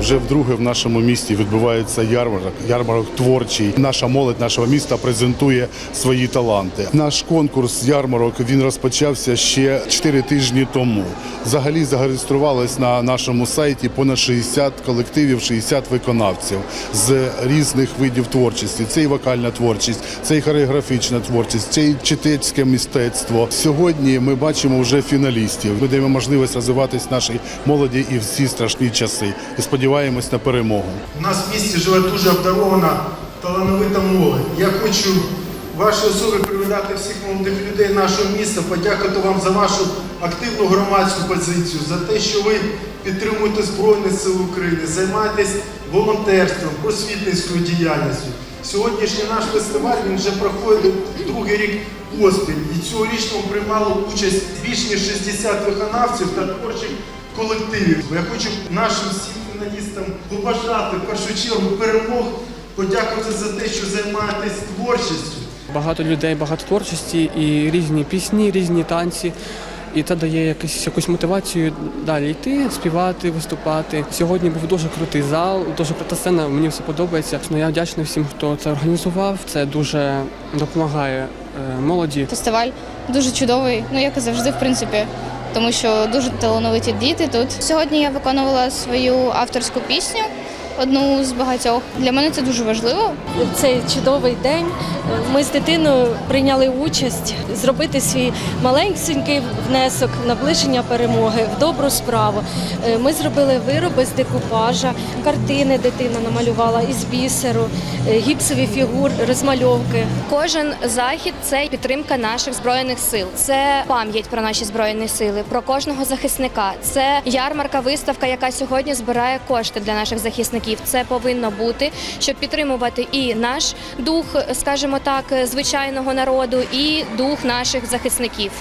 Вже вдруге в нашому місті відбувається ярмарок, ярмарок творчий. Наша молодь нашого міста презентує свої таланти. Наш конкурс ярмарок він розпочався ще 4 тижні тому. Взагалі зареєструвалось на нашому сайті понад 60 колективів, 60 виконавців з різних видів творчості. Це і вокальна творчість, це і хореографічна творчість, це і читецьке мистецтво. Сьогодні ми бачимо вже фіналістів. Ми даємо можливість розвиватись нашій молоді і в ці страшні часи. І сподіваємось на перемогу. У нас в місті живе дуже обдарована, талановита молодь. Я хочу в вашій особі привітати всіх молодих людей нашого міста, подякувати вам за вашу активну громадську позицію, за те, що ви підтримуєте Збройні Сили України, займаєтесь волонтерством, просвітницькою діяльністю. Сьогоднішній наш фестиваль він вже проходить другий рік поспіль. І цьогоріч ми приймали участь більш ніж 60 виконавців та творчих колективів. Я хочу нашим всім фіналістам побажати в першу чергу перемог, подякувати за те, що займаєтесь творчістю. Багато людей, багато творчості і різні пісні, різні танці. І це дає якусь, якусь мотивацію далі йти, співати, виступати. Сьогодні був дуже крутий зал, дуже крута сцена. Мені все подобається. Ну, я вдячний всім, хто це організував. Це дуже допомагає е, молоді. Фестиваль дуже чудовий, ну як і завжди, в принципі, тому що дуже талановиті діти тут. Сьогодні я виконувала свою авторську пісню, одну з багатьох. Для мене це дуже важливо. цей чудовий день ми з дитиною прийняли участь зробити свій маленький внесок в наближення перемоги в добру справу. Е, Ми зробили вироби з декупажа, картини дитина намалювала із бісеру, е, гіпсові фігури, розмальовки. Кожен захід це підтримка наших збройних сил. Це пам'ять про наші збройні сили, про кожного захисника. Це ярмарка, виставка, яка сьогодні збирає кошти для наших захисників. Це повинно бути, щоб підтримувати і наш дух, скажімо так, звичайного народу, і дух наших захисників.